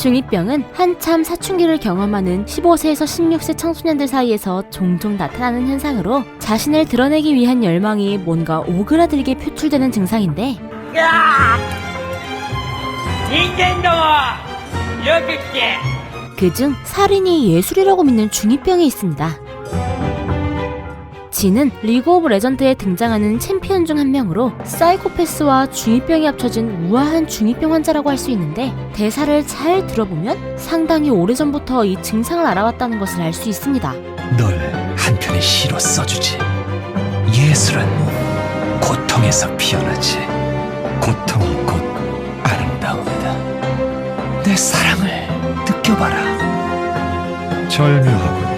중이병은 한참 사춘기를 경험하는 15세에서 16세 청소년들 사이에서 종종 나타나는 현상으로 자신을 드러내기 위한 열망이 뭔가 오그라들게 표출되는 증상인데 야! 인간다워! 여기게! 그중 살인이 예술이라고 믿는 중이병이 있습니다. 진은 리그 오브 레전드에 등장하는 챔피언 중 한 명으로 사이코패스와 중2병이 합쳐진 우아한 중2병 환자라고 할 수 있는데 대사를 잘 들어보면 상당히 오래전부터 이 증상을 알아왔다는 것을 알 수 있습니다. 널 한편의 시로 써주지. 예술은 고통에서 피어나지. 고통이 곧 아름다움이다. 내 사랑을 느껴봐라. 절묘하군.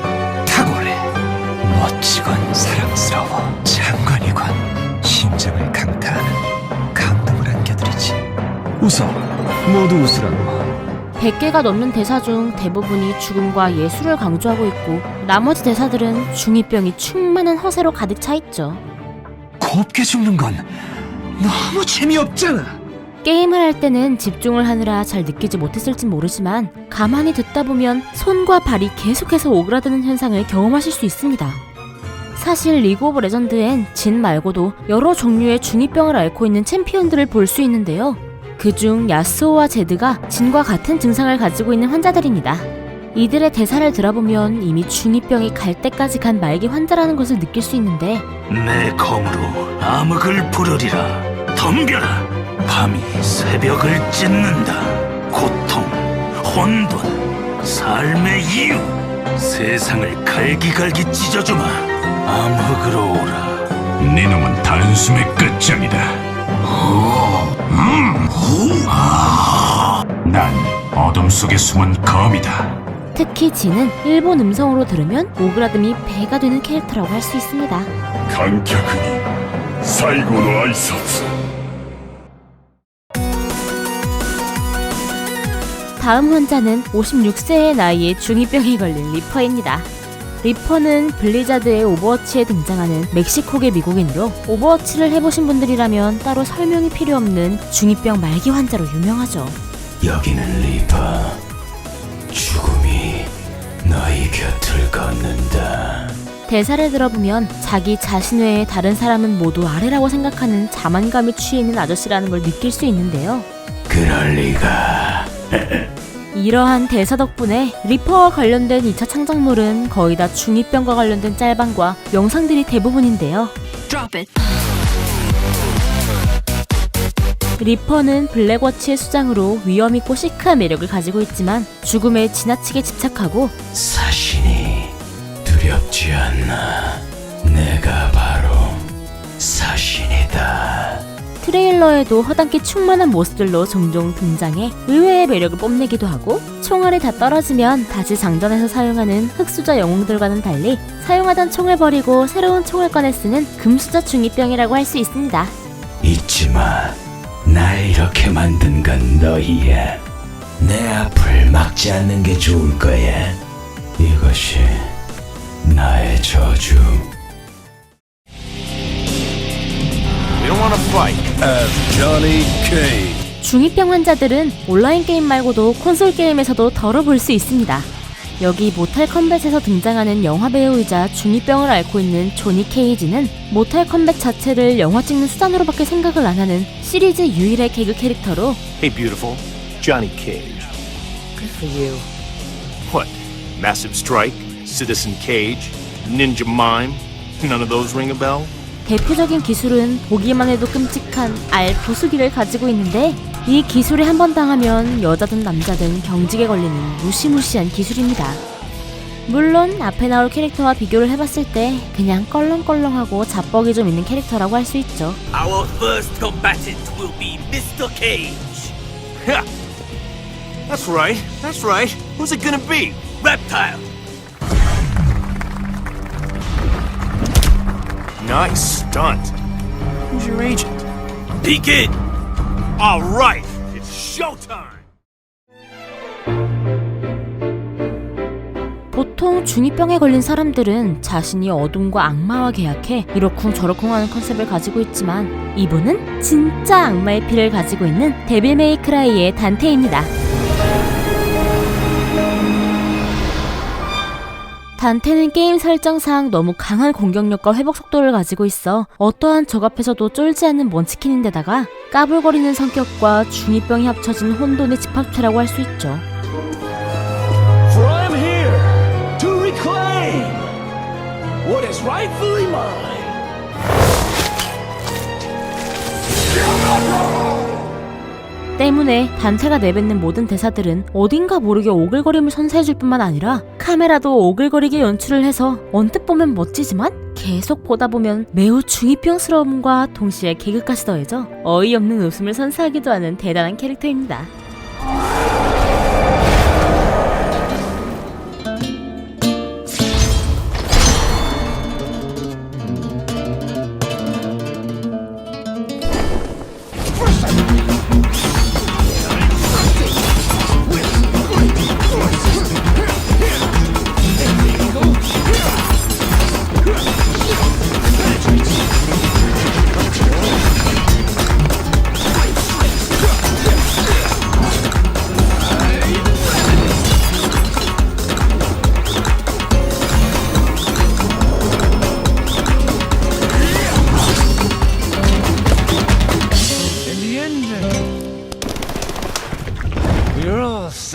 멋지건 사랑스러워. 장관이건 심장을 강타하는 감동을 안겨드리지. 웃어. 모두 웃으라고. 100개가 넘는 대사 중 대부분이 죽음과 예술을 강조하고 있고 나머지 대사들은 중2병이 충만한 허세로 가득 차 있죠. 곱게 죽는 건 너무 재미없잖아. 게임을 할 때는 집중을 하느라 잘 느끼지 못했을진 모르지만 가만히 듣다 보면 손과 발이 계속해서 오그라드는 현상을 경험하실 수 있습니다. 사실 리그 오브 레전드엔 진 말고도 여러 종류의 중2병을 앓고 있는 챔피언들을 볼 수 있는데요. 그중 야스오와 제드가 진과 같은 증상을 가지고 있는 환자들입니다. 이들의 대사를 들어보면 이미 중2병이 갈 때까지 간 말기 환자라는 것을 느낄 수 있는데 내 검으로 암흑을 부르리라. 덤벼라. 밤이 새벽을 찢는다. 고통 혼돈 삶의 이유. 세상을 갈기갈기 찢어주마 암흑으로 오라 네 놈은 단숨의 끝장이다 난 어둠 속에 숨은 검이다 특히 진은 일본 음성으로 들으면 오그라듦이 배가 되는 캐릭터라고 할 수 있습니다. 観客に最後の挨拶 다음 환자는 56세의 나이에 중2병에 걸린 리퍼입니다. 리퍼는 블리자드의 오버워치에 등장하는 멕시코계 미국인으로 오버워치를 해보신 분들이라면 따로 설명이 필요 없는 중2병 말기 환자로 유명하죠. 여기는 리파. 죽음이 너희 곁을 걷는다. 대사를 들어보면 자기 자신 외에 다른 사람은 모두 아래라고 생각하는 자만감에 취해 있는 아저씨라는 걸 느낄 수 있는데요. 그럴 리가. 이러한 대사 덕분에 리퍼와 관련된 2차 창작물은 거의 다 중2병과 관련된 짤방과 영상들이 대부분인데요. 리퍼는 블랙워치의 수장으로 위험있고 시크한 매력을 가지고 있지만 죽음에 지나치게 집착하고 사신이 두렵지 않나. 내가 바로 사신이다. 트레일러에도 허당기 충만한 모습들로 종종 등장해 의외의 매력을 뽐내기도 하고 총알이 다 떨어지면 다시 장전해서 사용하는 흑수저 영웅들과는 달리 사용하던 총을 버리고 새로운 총을 꺼내 쓰는 금수저 중이병이라고 할 수 있습니다. 잊지 마. 날 이렇게 만든 건 너희야. 내 앞을 막지 않는 게 좋을 거야. 이것이 나의 저주. 중이병 환자들은 온라인 게임 말고도 콘솔 게임에서도 덜어 볼 수 있습니다. 여기 모탈 컴뱃에서 등장하는 영화 배우이자 중이병을 앓고 있는 조니 케이지는 모탈 컴뱃 자체를 영화 찍는 수단으로밖에 생각을 안 하는 시리즈 유일의 개그 캐릭터로 Hey, beautiful. Johnny Cage. Good for you What? Massive Strike? Citizen Cage? Ninja Mime? None of those ring a bell? 대표적인 기술은 보기만 해도 끔찍한 알 부수기를 가지고 있는데 이 기술에 한 번 당하면 여자든 남자든 경직에 걸리는 무시무시한 기술입니다. 물론 앞에 나올 캐릭터와 비교를 해봤을 때 그냥 껄렁껄렁하고 자뻑이 좀 있는 캐릭터라고 할 수 있죠. Our first combatant will be Mr. Cage. That's right. That's right. Who's it gonna be? Reptile Nice stunt. Who's your agent? Begin All right. It's showtime. 보통 중2병에 걸린 사람들은 자신이 어둠과 악마와 계약해 이러쿵 저러쿵 하는 컨셉을 가지고 있지만 이분은 진짜 악마의 피를 가지고 있는 데빌 메이크라이의 단테입니다. 단테는 게임 설정상 너무 강한 공격력과 회복 속도를 가지고 있어 어떠한 적 앞에서도 쫄지 않는 먼치킨인데다가 까불거리는 성격과 중2병이 합쳐진 혼돈의 집합체라고 할 수 있죠. 때문에 단테가 내뱉는 모든 대사들은 어딘가 모르게 오글거림을 선사해줄 뿐만 아니라 카메라도 오글거리게 연출을 해서 언뜻 보면 멋지지만 계속 보다 보면 매우 중2병스러움과 동시에 개그까지 더해져 어이없는 웃음을 선사하기도 하는 대단한 캐릭터입니다.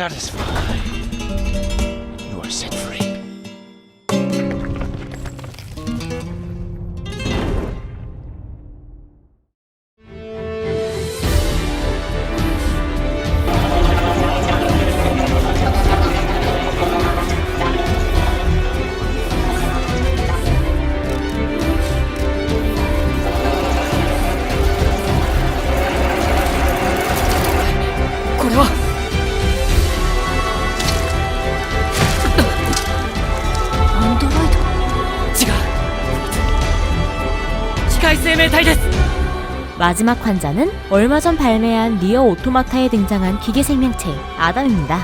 Satisfied. SM의 달데스! 마지막 환자는 얼마 전 발매한 리어 오토마타에 등장한 기계 생명체 아담입니다.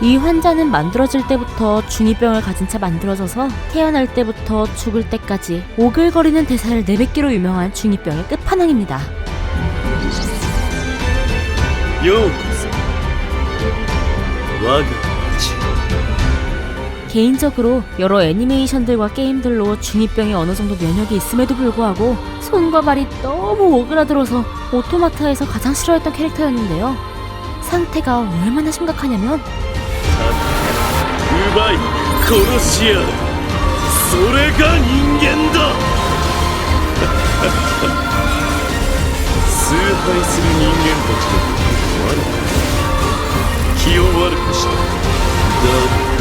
이 환자는 만들어질 때부터 중이병을 가진 채 만들어져서 태어날 때부터 죽을 때까지 오글거리는 대사를 내뱉기로 유명한 중이병의 끝판왕입니다. 여우 와가 개인적으로 여러 애니메이션들과 게임들로 중2병이 어느 정도 면역이 있음에도 불구하고 손과 발이 너무 오그라들어서 오토마타에서 가장 싫어했던 캐릭터였는데요. 상태가 얼마나 심각하냐면 奪い殺し合うそれが人間だ崇拝する人間たちで我ら気を悪くしただ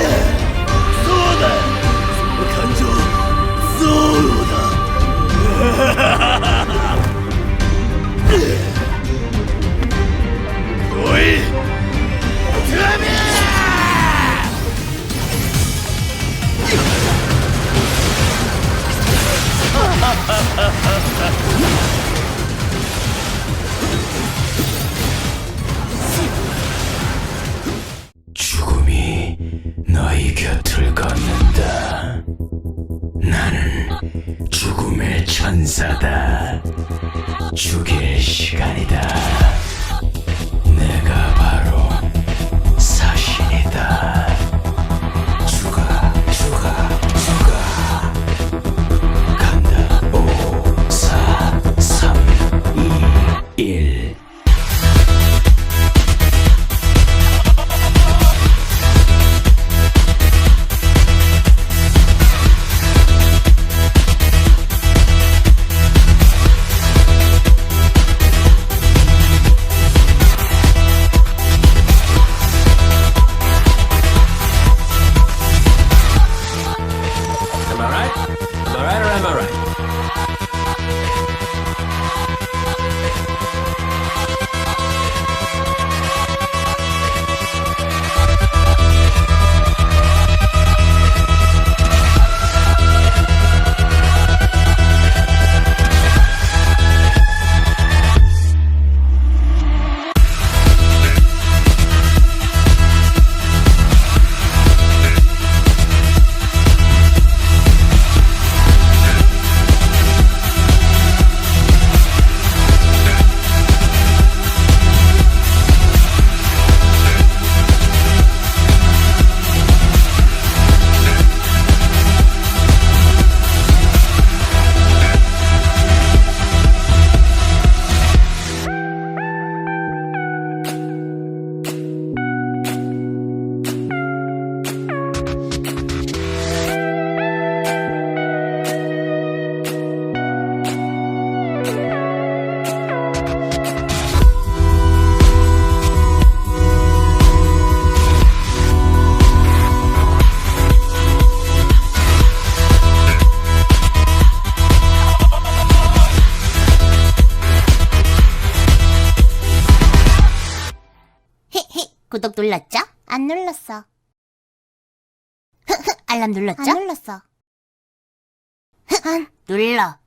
구독 눌렀죠? 안 눌렀어. 알람 눌렀죠? 안 눌렀어. 눌러.